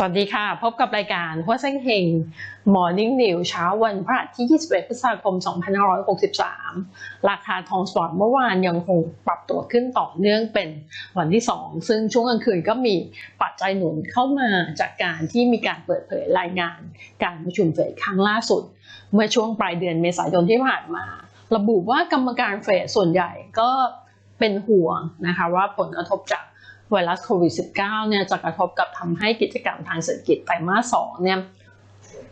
สวัสดีค่ะ พบกับรายการหัวเส้นเฮง Morning New เช้าวันพระที่ 21 พฤษภาคม 2563 ราคาทองสปอร์ตเมื่อวานยังคงปรับตัวขึ้นต่อเนื่องเป็นวันที่ 2 ซึ่งช่วงกลางคืนก็มีปัจจัยหนุนเข้ามาจากการที่มีการเปิดเผยรายงาน การประชุมเฟดครั้งล่าสุด เมื่อช่วงปลายเดือนเมษายนที่ผ่านมา ระบุว่ากรรมการเฟดส่วนใหญ่ก็เป็นห่วงนะคะว่าผลกระทบจาก ไวรัสโควิด -19 เนี่ยจะกระทบกับทำให้กิจกรรมทางเศรษฐกิจไตรมาสสองเนี่ย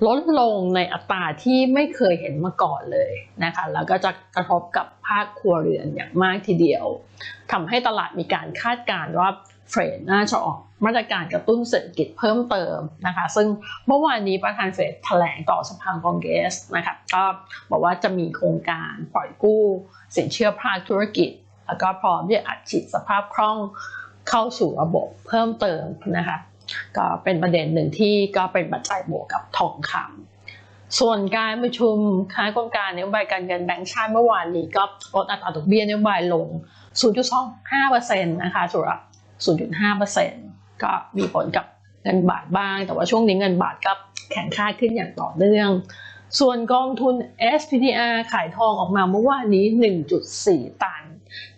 ลดลงในอัตราที่ไม่เคยเห็นมาก่อนเลยนะคะแล้วก็จะกระทบกับภาคครัวเรือนอย่างมากทีเดียวทำให้ตลาดมีการคาดการณ์ว่าเฟดน่าจะออกมาตรการกระตุ้นเศรษฐกิจเพิ่มเติมนะคะ ซึ่งเมื่อวานนี้ประธานเฟดแถลงต่อสภาคองเกรสนะคะก็บอกว่าจะมีโครงการปล่อยกู้ สินเชื่อภาคธุรกิจ แล้วก็พร้อมที่จะอัดฉีดสภาพคล่อง เข้าสู่ระบบเพิ่มเติมนะคะก็เป็นประเด็นหนึ่งที่ก็เป็นปัจจัยบวกกับทองคำส่วนการประชุมคณะกรรมการนโยบายการเงินแบงก์ชาติเมื่อวานนี้ก็ลดอัตราดอกเบี้ยนโยบายลง 0.25%นะคะสำหรับ 0.5%ก็มีผลกับเงินบาทบ้าง แต่ว่าช่วงนี้เงินบาทก็แข็งค่าขึ้นอย่างต่อเนื่อง ส่วนกองทุน SPDR ขายทองออกมาเมื่อวานนี้ 1.4 ตัน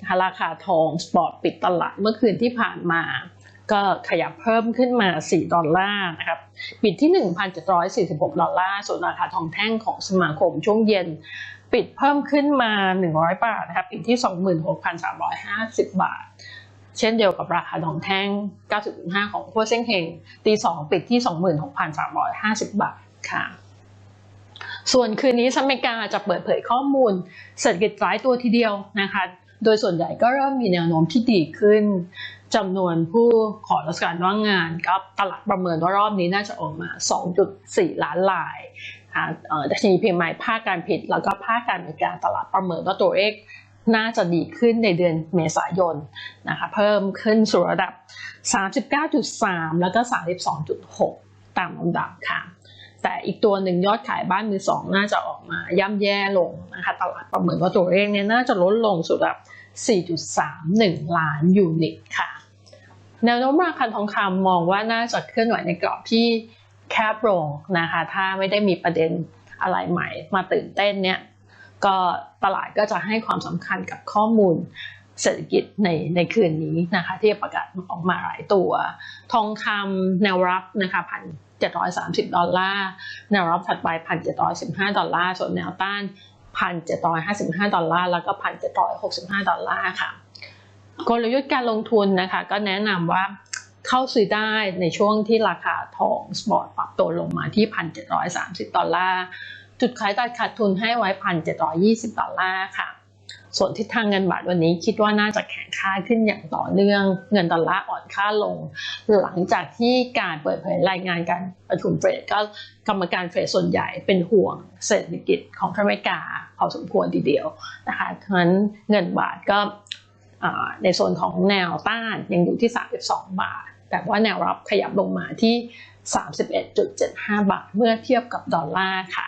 นะคะราคาทองสปอร์ตปิดตลาดเมื่อคืนที่ผ่านมา ก็ขยับเพิ่มขึ้นมา 4 ดอลลาร์นะครับปิดที่ 1,746 ดอลลาร์ ส่วนราคาทองแท่งของสมาคมช่วงเย็น ปิดเพิ่มขึ้นมา 100 บาทนะครับปิดที่ 26,350 บาทเช่นเดียวกับราคาทองแท่ง 90.5 ของพัวเซ้งเฮงตี2ปิดที่ 26,350 บาทค่ะ ส่วนคืนนี้สหรัฐอเมริกาจะเปิดเผยข้อมูลเศรษฐกิจร้ายตัวทีเดียวนะคะ โดยส่วนใหญ่ก็เริ่มมีแนวโน้มที่ดีขึ้นจำนวนผู้ขอราชการว่างงานก็ตลาดประเมินว่ารอบนี้น่าจะออกมา 2.4 ล้านรายดัชนีพิมพ์ใหม่ภาคการผิดแล้วก็ภาคการบริการตลาดประเมินว่าตัวเลขน่าจะดีขึ้นในเดือนเมษายนนะคะเพิ่มขึ้นสู่ระดับ 39.3 แล้วก็ 32.6 ตามลำดับค่ะ อีกตัวหนึ่งยอดขายบ้านมือสองน่าจะออกมาย่ำแย่ลงนะคะตลาดประเมินว่าตัวเลขเนี่ยน่าจะลดลงสู่ระดับ4.31 ล้านยูนิตค่ะแนวโน้มราคาทองคำมองว่าน่าจะเคลื่อนไหวในกรอบที่แคบลงนะคะ ถ้าไม่ได้มีประเด็นอะไรใหม่มาตื่นเต้นเนี่ย ก็ตลาดก็จะให้ความสำคัญกับข้อมูล เศรษฐกิจในในคืนนี้นะคะที่ประกาศออกมาหลายตัว ทองคำแนวรับนะคะพัน730ดร้อยสามสิบดอลลาร์แนวรับถัดไป1,715ดร้อยสิบห้าดอลลาร์ส่วนแนวต้าน1,755ดร้อยห้าสิบห้าดอลลาร์แล้วก็1,765ดอลลาร์ค่ะกลยุทธ์การลงทุนนะคะก็แนะนำว่าเข้าซื้อได้ในช่วงที่ราคาทองสปอร์ตปรับตัวลงมาที่ 1,730 ดอลลาร์ จุดขายตัดขาดทุนให้ไว้ 1,720 ดอลลาร์ค่ะ ส่วนทิศทางเงินบาทวันนี้คิดว่าน่าจะแข็งค่าขึ้นอย่างต่อเนื่อง เงินดอลลาร์อ่อนค่าลง หลังจากที่การเปิดเผยรายงานการประชุมเฟดก็กรรมการเฟดส่วนใหญ่เป็นห่วงเศรษฐกิจของอเมริกาพอสมควรทีเดียวนะคะทั้งนั้นเงินบาทก็ในโซนของแนวต้านยังอยู่ที่ 32 บาท แต่ว่าแนวรับขยับลงมาที่ 31.75 บาท เมื่อเทียบกับดอลลาร์ค่ะ